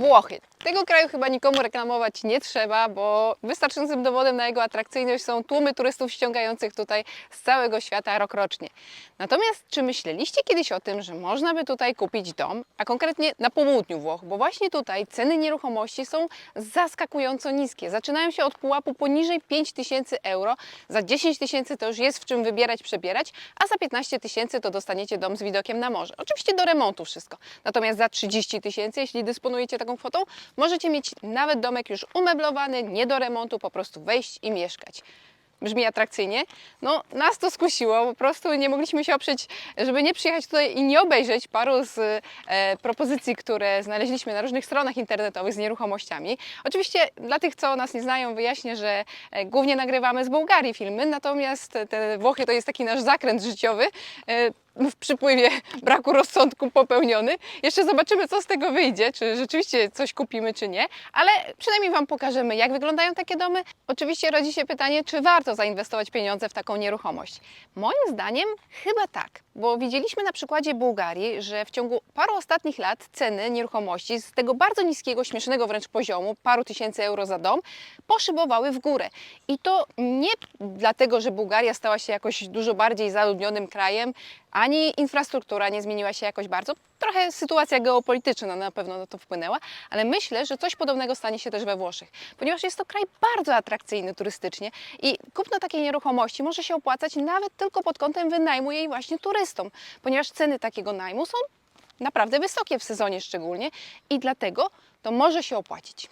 Włochy. Tego kraju chyba nikomu reklamować nie trzeba, bo wystarczającym dowodem na jego atrakcyjność są tłumy turystów ściągających tutaj z całego świata rokrocznie. Natomiast czy myśleliście kiedyś o tym, że można by tutaj kupić dom, a konkretnie na południu Włoch, bo właśnie tutaj ceny nieruchomości są zaskakująco niskie. Zaczynają się od pułapu poniżej 5 tysięcy euro, za 10 tysięcy to już jest w czym wybierać, przebierać, a za 15 tysięcy to dostaniecie dom z widokiem na morze. Oczywiście do remontu wszystko. Natomiast za 30 tysięcy, jeśli dysponujecie taką kwotą, możecie mieć nawet domek już umeblowany, nie do remontu, po prostu wejść i mieszkać. Brzmi atrakcyjnie. No, nas to skusiło, po prostu nie mogliśmy się oprzeć, żeby nie przyjechać tutaj i nie obejrzeć paru z e, propozycji, które znaleźliśmy na różnych stronach internetowych z nieruchomościami. Oczywiście dla tych, co nas nie znają, wyjaśnię, że e, głównie nagrywamy z Bułgarii filmy, natomiast te Włochy to jest taki nasz zakręt życiowy. E, w przypływie braku rozsądku popełniony. Jeszcze zobaczymy, co z tego wyjdzie, czy rzeczywiście coś kupimy, czy nie, ale przynajmniej Wam pokażemy, jak wyglądają takie domy. Oczywiście rodzi się pytanie, czy warto zainwestować pieniądze w taką nieruchomość. Moim zdaniem chyba tak, bo widzieliśmy na przykładzie Bułgarii, że w ciągu paru ostatnich lat ceny nieruchomości z tego bardzo niskiego, śmiesznego wręcz poziomu, paru tysięcy euro za dom, poszybowały w górę. I to nie dlatego, że Bułgaria stała się jakoś dużo bardziej zaludnionym krajem, ani infrastruktura nie zmieniła się jakoś bardzo. Trochę sytuacja geopolityczna na pewno na to wpłynęła, ale myślę, że coś podobnego stanie się też we Włoszech, ponieważ jest to kraj bardzo atrakcyjny turystycznie i kupno takiej nieruchomości może się opłacać nawet tylko pod kątem wynajmu jej właśnie turystom, ponieważ ceny takiego najmu są naprawdę wysokie w sezonie szczególnie i dlatego to może się opłacić.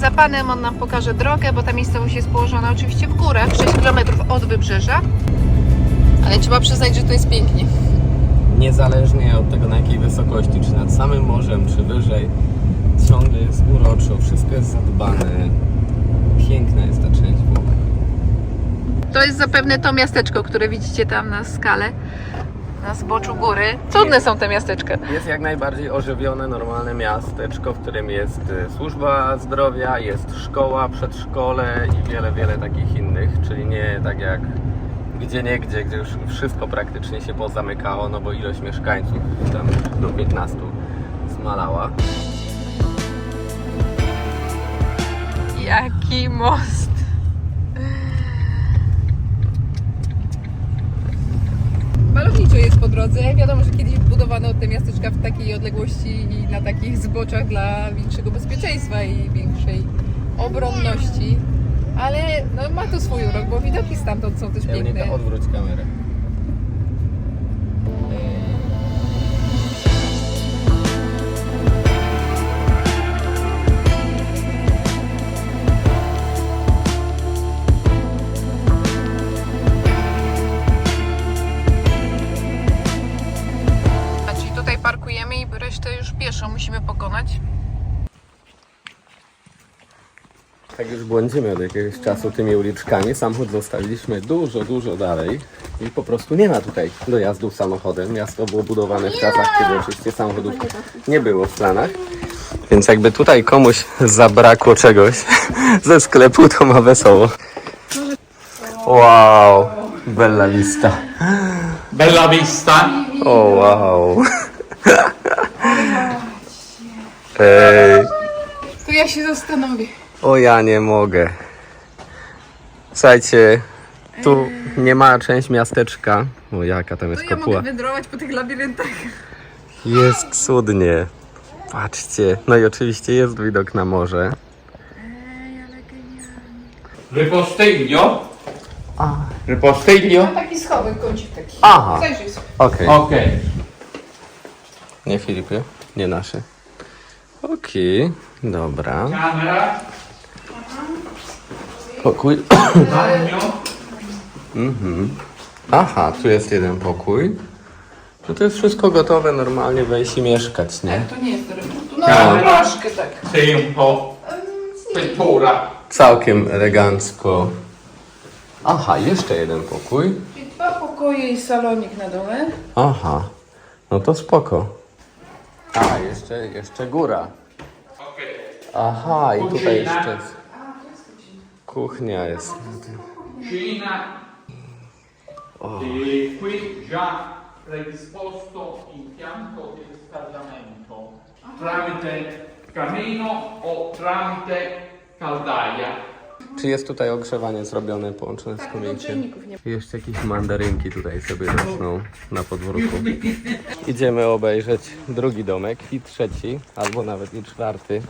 Za panem, on nam pokaże drogę, bo ta miejscowość jest położona oczywiście w górach, 6 km od wybrzeża. Ale trzeba przyznać, że to jest pięknie. Niezależnie od tego na jakiej wysokości, czy nad samym morzem, czy wyżej, ciągle jest uroczo, wszystko jest zadbane. Piękna jest ta część Włoch. To jest zapewne to miasteczko, które widzicie tam na skale, na zboczu góry. Cudne są te miasteczka. Jest jak najbardziej ożywione, normalne miasteczko, w którym jest y, służba zdrowia, jest szkoła, przedszkole i wiele, wiele takich innych, czyli nie tak jak gdzie nie gdzie, gdzie już wszystko praktycznie się pozamykało, no bo ilość mieszkańców tam do 15 zmalała. Jaki most! Malowniczo jest po drodze. Wiadomo, że kiedyś budowano te miasteczka w takiej odległości i na takich zboczach dla większego bezpieczeństwa i większej obronności. Ale no, ma to swój urok, bo widoki stamtąd są też piękne. Eunika, odwróć kamerę. Błądzimy od jakiegoś czasu tymi uliczkami. Samochód zostawiliśmy dużo, dużo dalej i po prostu nie ma tutaj dojazdu samochodem. Miasto było budowane w czasach, kiedy oczywiście samochodów nie było w planach. Więc jakby tutaj komuś zabrakło czegoś ze sklepu, to ma wesoło. Wow, bella vista. Bella vista. O wow. Ej, Tu ja się zastanowię. O ja nie mogę. Słuchajcie, tu nie ma część miasteczka. O jaka tam jest Tu ja kopuła. mogę wędrować po tych labiryntach. Jest cudnie. Patrzcie. No i oczywiście jest widok na morze. Ripostiglio. Ripostiglio. Taki schowek, kącik taki. Aha. Zajrzyj sobie. Okej. Ok. Nie Filipie? Nie nasze. Okej. Dobra. Camera. Pokój. Mhm. Aha, tu jest jeden pokój. To to jest wszystko gotowe, normalnie wejść i mieszkać, nie? To nie jest do remontu. No, troszkę tak. Tempo. Pittura. Całkiem elegancko. Aha, jeszcze jeden pokój. Czyli dwa pokoje i salonik na dole. Aha, no to spoko. A, jeszcze, jeszcze góra. Okej. Aha, i tutaj jeszcze jest. Kuchnia jest. Cucina. E qui già predisposto impianto di riscaldamento tramite camino o tramite caldaia. Czy jest tutaj ogrzewanie zrobione, połączone z Tak, nie I Jeszcze jakieś mandarynki tutaj sobie rosną na podwórku. Idziemy obejrzeć drugi domek i trzeci, albo nawet i czwarty.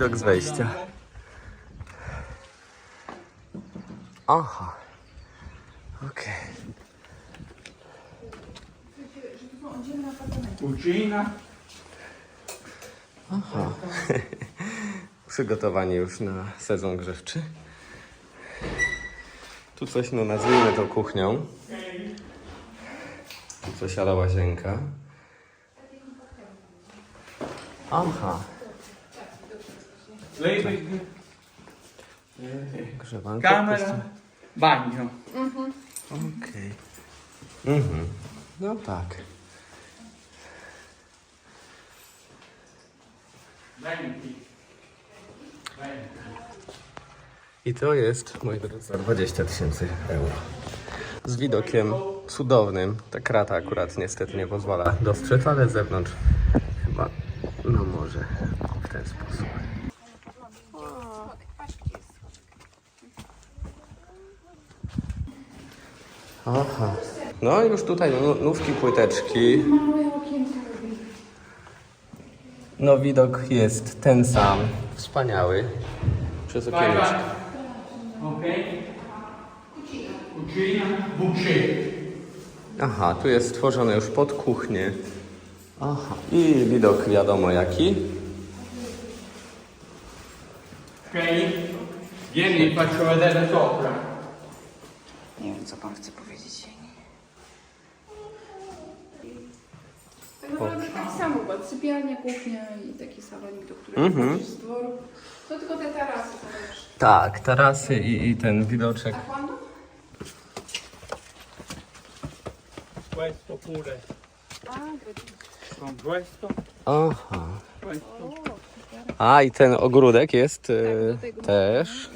Widok z wejścia. Aha. Okej. Cucina. Przygotowani już na sezon grzewczy. Tu coś, no nazwijmy to kuchnią. Tu coś ale łazienka. Aha. Lei Grzewanko. camera, bagno. Okej. Mhm. No tak. I to jest, moi drodzy, za 20 tysięcy euro. Z widokiem cudownym. Ta krata akurat niestety nie pozwala dostrzec, ale z zewnątrz chyba, no może w ten sposób. Aha. No już tutaj no, nówki płyteczki. No widok jest ten sam, wspaniały. Przez okieneczko. Aha, tu jest stworzone już pod kuchnię. Aha, i widok wiadomo jaki. Ok? Vieni, faccio vedere sopra. Nie wiem, co pan chce powiedzieć. Naprawdę taki sam układ. Sypialnia, kuchnia i taki salonik, do którego Mhm. wchodzisz z dworu. To tylko te tarasy są też. Tak, tarasy i, i ten widoczek. A quando? Questo pure. Con questo, Aha. questo. A i ten ogródek jest y, też.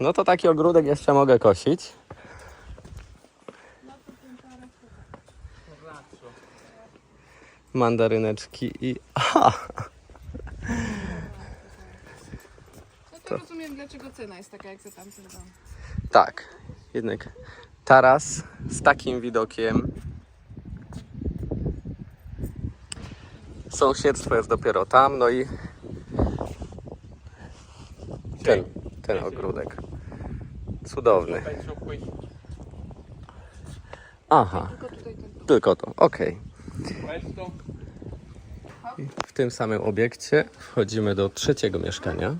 No to taki ogródek jeszcze mogę kosić. Mandaryneczki i. Aha! No to, rozumiem, dlaczego cena jest taka, jak za tamten dom. Tak, jednak taras z takim widokiem. Sąsiedztwo jest dopiero tam, no i ten, ten ogródek. Cudowny. Aha, Tylko tutaj ten tylko to, okej. Questo. W tym samym obiekcie wchodzimy do trzeciego mieszkania.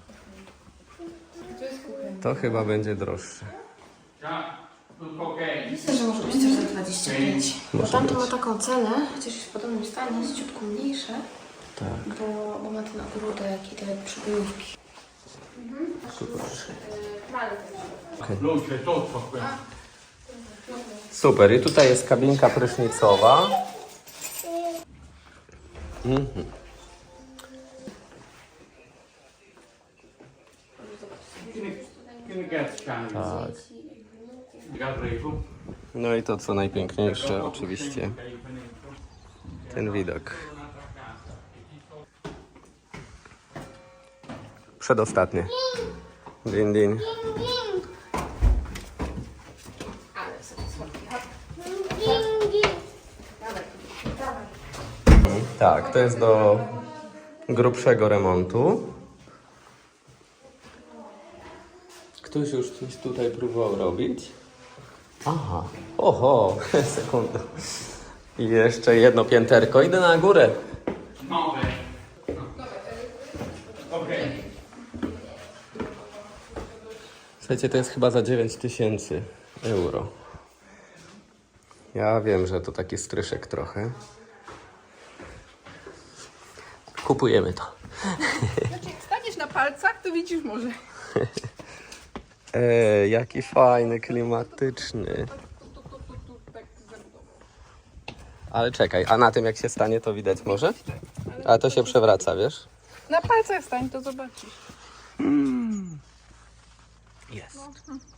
To chyba będzie droższe. Myślę, że może być też za 25. Bo Może tamto być. ma taką cenę, chociaż jest w podobnym stanie, jest ciutko mniejsze, Tak. bo, bo ma ten ogródek i te przybojówki. Super, i tutaj jest kabinka prysznicowa. Tak. No i to co najpiękniejsze, oczywiście, ten widok. Przedostatnie. Din, din. Tak, to jest do grubszego remontu. Ktoś już coś tutaj próbował robić? Aha. Oho, sekundę. I jeszcze jedno pięterko. Idę na górę. Nove. Ok. Słuchajcie, to jest chyba za 9 tysięcy euro. Ja wiem, że to taki stryszek trochę. Kupujemy to. Znaczy, jak staniesz na palcach, to widzisz morze. Ej, jaki fajny, klimatyczny. Ale czekaj, a na tym jak się stanie, to widać może? A to się przewraca, wiesz? Na palcach stań, to zobaczysz. Jest.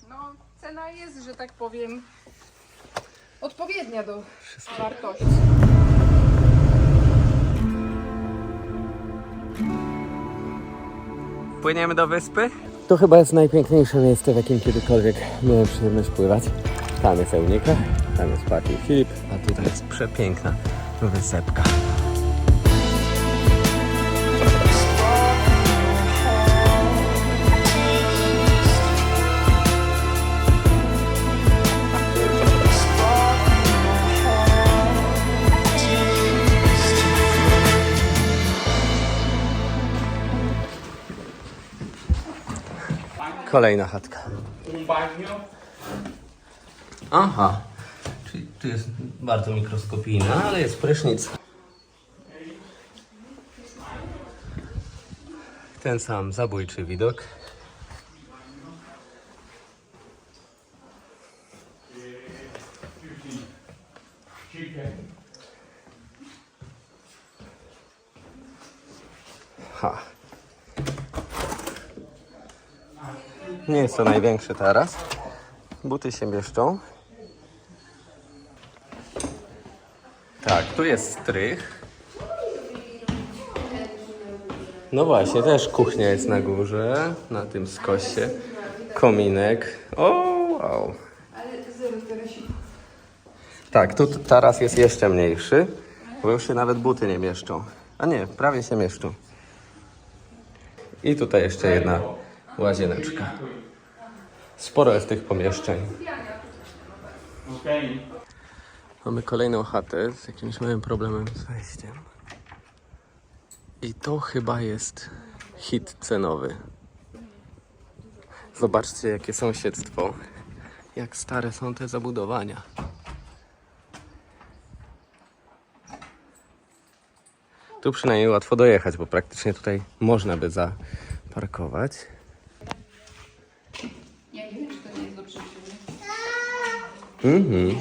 No, cena jest, że tak powiem, odpowiednia do wartości. Płyniemy do wyspy? To chyba jest najpiękniejsze miejsce, w jakim kiedykolwiek miałem przyjemność pływać. Tam jest Eunika, tam jest Patty i Filip, a tutaj jest przepiękna wysepka. Kolejna chatka. Aha, czyli tu jest bardzo mikroskopijna, ale jest prysznic. Ten sam zabójczy widok. Ha. Nie jest to największy taras. Buty się mieszczą. Tak, tu jest strych. No właśnie, też kuchnia jest na górze, na tym skosie. Kominek. O, wow. Tak, tu taras jest jeszcze mniejszy, bo już się nawet buty nie mieszczą. A nie, prawie się mieszczą. I tutaj jeszcze jedna łazieneczka. Sporo jest tych pomieszczeń. Mamy kolejną chatę z jakimś małym problemem z wejściem. I to chyba jest hit cenowy. Zobaczcie, jakie sąsiedztwo. Jak stare są te zabudowania. Tu przynajmniej łatwo dojechać, bo praktycznie tutaj można by zaparkować. Ja nie wiem, czy to nie jest do przyszłego. Mhm.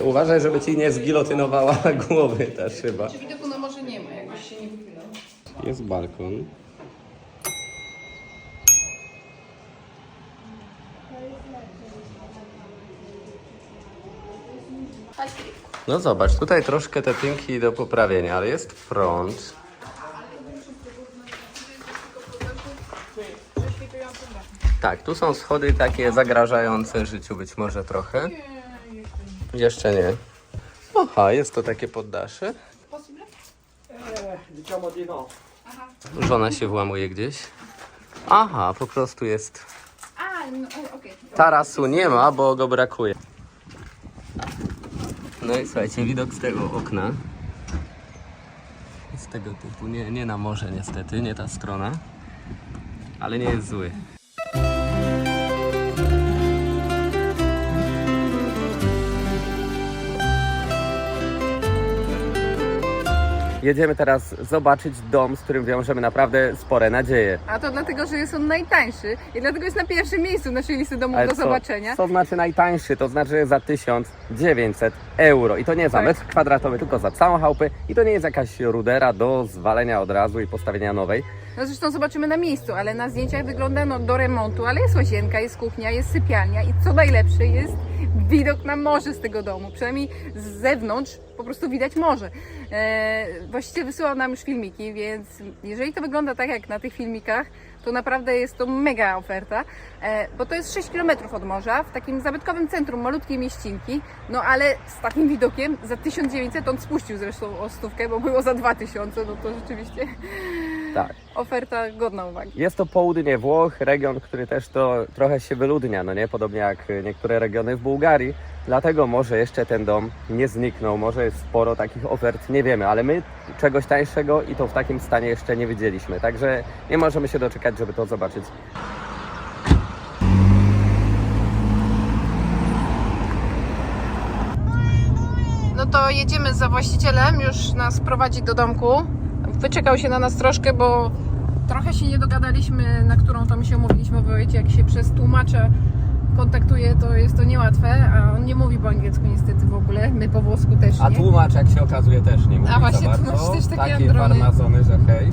Uważaj, żeby ci nie zgilotynowała głowy ta szyba. Czy widoku na morze nie ma, jakbyś się nie wychylał. Jest balkon. No zobacz, tutaj troszkę te tynki do poprawienia, ale jest front. Tak, tu są schody takie zagrażające życiu być może trochę. Jeszcze nie. Aha, jest to takie poddasze. Żona się włamuje gdzieś. Aha, po prostu jest. Tarasu nie ma, bo go brakuje. No i słuchajcie, widok z tego okna. Z tego typu. Nie, nie na morze niestety, nie ta strona. Ale nie jest zły. Jedziemy teraz zobaczyć dom, z którym wiążemy naprawdę spore nadzieje. A to dlatego, że jest on najtańszy i dlatego jest na pierwszym miejscu naszej listy domów Ale do co- zobaczenia. Co znaczy najtańszy? To znaczy za 1900 euro. I to nie za Tak. metr kwadratowy, tylko za całą chałupę. I to nie jest jakaś rudera do zwalenia od razu i postawienia nowej. No zresztą zobaczymy na miejscu, ale na zdjęciach wygląda no, do remontu, ale jest łazienka, jest kuchnia, jest sypialnia i co najlepsze jest widok na morze z tego domu. Przynajmniej z zewnątrz po prostu widać morze. E, właściciel wysyłał nam już filmiki, więc jeżeli to wygląda tak jak na tych filmikach, to naprawdę jest to mega oferta, e, bo to jest 6 km od morza, w takim zabytkowym centrum malutkiej mieścinki, no ale z takim widokiem za 1900 on spuścił zresztą o stówkę, bo było za 2000, no to rzeczywiście Tak. oferta godna uwagi. Jest to południe Włoch, region, który też to trochę się wyludnia, no nie? Podobnie jak niektóre regiony w Bułgarii. Dlatego może jeszcze ten dom nie zniknął, może jest sporo takich ofert, nie wiemy, ale my czegoś tańszego i to w takim stanie jeszcze nie widzieliśmy. Także nie możemy się doczekać, żeby to zobaczyć. to jedziemy za właścicielem, już nas prowadzi do domku. Wyczekał się na nas troszkę, bo trochę się nie dogadaliśmy, na którą to my się umówiliśmy, bo wiecie, jak się przez tłumacza kontaktuje, to jest to niełatwe, a on nie mówi po angielsku niestety w ogóle, my po włosku też nie. A tłumacz, jak się okazuje, też nie mówi A właśnie, za tłumacz też taki Takie androny. farmazony, że hej.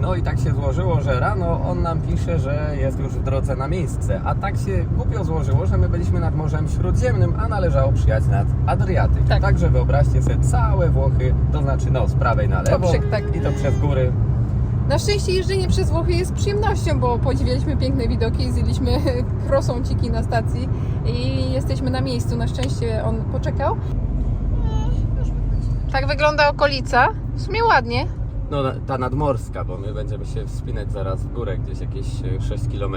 No i tak się złożyło, że rano on nam pisze, że jest już w drodze na miejsce. A tak się głupio złożyło, że my byliśmy nad Morzem Śródziemnym, a należało przyjechać nad Adriatyk. Tak. Także wyobraźcie sobie całe Włochy, to znaczy no z prawej na lewo Poprzek, tak. i to przez góry. Na szczęście jeżdżenie przez Włochy jest przyjemnością, bo podziwialiśmy piękne widoki, zjedliśmy krosąciki na stacji i jesteśmy na miejscu. Na szczęście on poczekał. Tak wygląda okolica. W sumie ładnie. No ta nadmorska, bo my będziemy się wspinać zaraz w górę, gdzieś jakieś e, 6 km,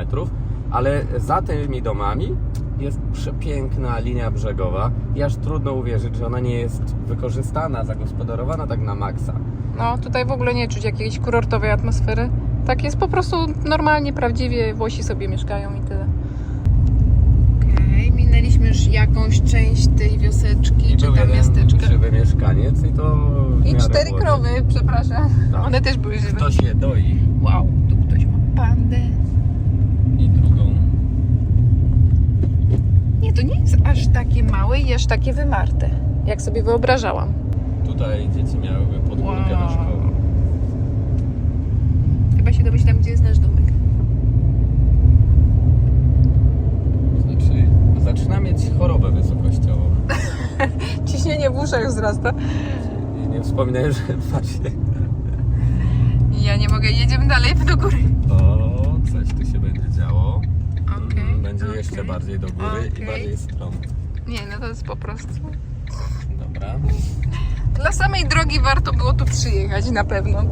ale za tymi domami jest przepiękna linia brzegowa i aż trudno uwierzyć, że ona nie jest wykorzystana, zagospodarowana tak na maksa. No, tutaj w ogóle nie czuć jakiejś kurortowej atmosfery. Tak jest po prostu normalnie, prawdziwie Włosi sobie mieszkają i tyle. Minęliśmy już jakąś część tej wioseczki, czy był tam jeden miasteczka. żywy mieszkaniec i to w I miarę cztery było. krowy, przepraszam. Tak. One też były żywe. To się doi Wow, tu ktoś ma pandę. i drugą. Nie, to nie jest aż takie małe i aż takie wymarte, jak sobie wyobrażałam. Tutaj dzieci miałyby podwórkę Wow. do szkoły. Chyba się domyślam, gdzie jest nasz domek. Znaczy, zaczyna mieć chorobę wysokościową. Uszach wzrasta. I nie wspominaj, że właśnie Ja nie mogę, jedziemy dalej do góry. O, coś tu się będzie działo. Okej, Mm, będzie okej. jeszcze bardziej do góry i Okej. bardziej stron. Nie, no to jest po prostu... Dobra. Dla samej drogi warto było tu przyjechać, na pewno.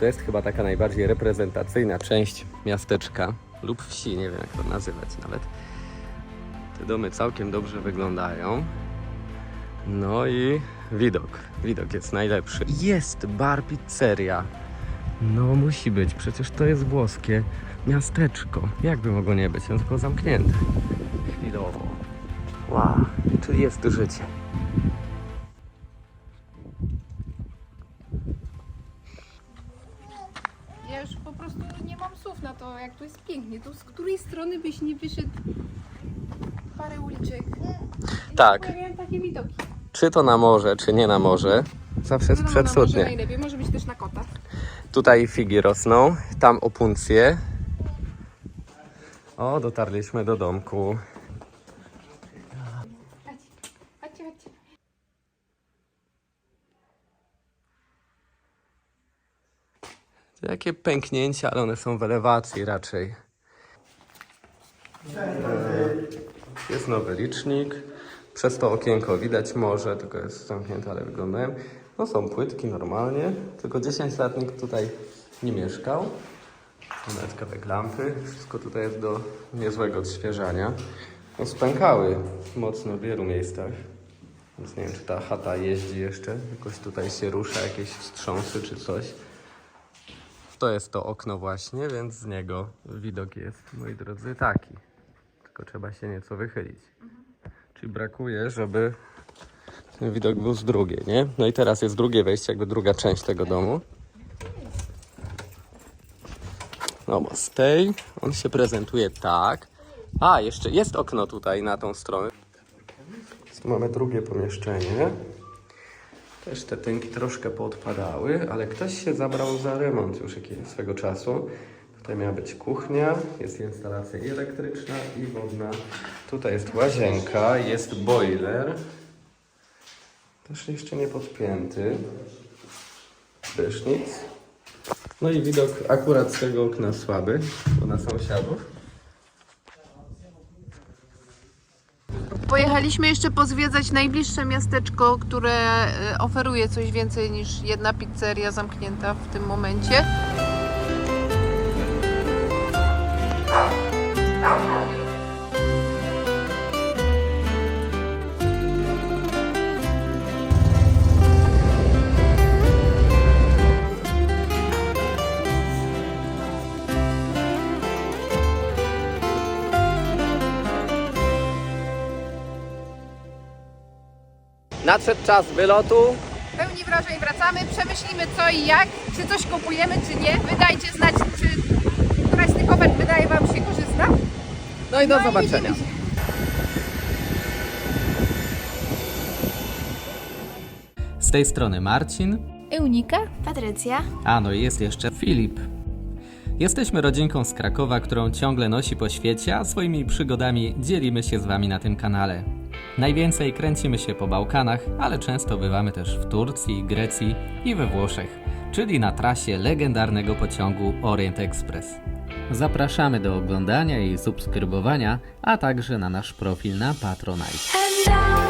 To jest chyba taka najbardziej reprezentacyjna część miasteczka lub wsi, nie wiem jak to nazywać nawet. Te domy całkiem dobrze wyglądają. No i widok. Widok jest najlepszy. Jest bar pizzeria. No musi być, przecież to jest włoskie miasteczko. Jakby mogło nie być, no tylko zamknięte. Chwilowo. Wow, czyli jest życie. Słów na to, jak tu jest pięknie. Tu z której strony byś nie wyszedł parę uliczek. Tak. Pojawiają takie widoki. Czy to na morze, czy nie na morze, zawsze jest Wiadomo, na morze przecudnie. najlepiej, może być też na kota. Tutaj figi rosną, tam opuncje. O, dotarliśmy do domku. Jakie pęknięcia, ale one są w elewacji raczej. Jest nowy licznik. Przez to okienko widać morze, tylko jest zamknięte, ale wyglądają. No są płytki normalnie, tylko 10 lat nikt tutaj nie mieszkał. Kawałek lampy. Wszystko tutaj jest do niezłego odświeżania. No spękały mocno w wielu miejscach. Więc nie wiem, czy ta chata jeździ jeszcze. Jakoś tutaj się rusza, jakieś wstrząsy czy coś. To jest to okno właśnie, więc z niego widok jest, moi drodzy, taki. Tylko trzeba się nieco wychylić. Czyli brakuje, żeby ten widok był z drugiej, nie? No i teraz jest drugie wejście, jakby druga część tego domu. No bo z tej on się prezentuje tak. A, jeszcze jest okno tutaj na tą stronę. Tu mamy drugie pomieszczenie. Też te tynki troszkę poodpadały, ale ktoś się zabrał za remont już jakiegoś swego czasu. Tutaj miała być kuchnia, jest instalacja elektryczna i wodna. Tutaj jest łazienka, jest boiler. Też jeszcze nie podpięty. Prysznic. No i widok akurat z tego okna słaby, bo na sąsiadów. Pojechaliśmy jeszcze pozwiedzać najbliższe miasteczko, które e, oferuje coś więcej niż jedna pizzeria zamknięta w tym momencie. Nadszedł czas wylotu. pełni wrażeń wracamy, przemyślimy co i jak, czy coś kupujemy, czy nie. Wydajcie znać, czy któraś z tych ofert wydaje Wam się korzystna. No i do No i zobaczenia. się. Z tej strony Marcin, Eunika? Patrycja? a no i jest jeszcze Filip. Jesteśmy rodzinką z Krakowa, którą ciągle nosi po świecie, a swoimi przygodami dzielimy się z Wami na tym kanale. Najwięcej kręcimy się po Bałkanach, ale często bywamy też w Turcji, Grecji i we Włoszech, czyli na trasie legendarnego pociągu Orient Express. Zapraszamy do oglądania i subskrybowania, a także na nasz profil na Patronite.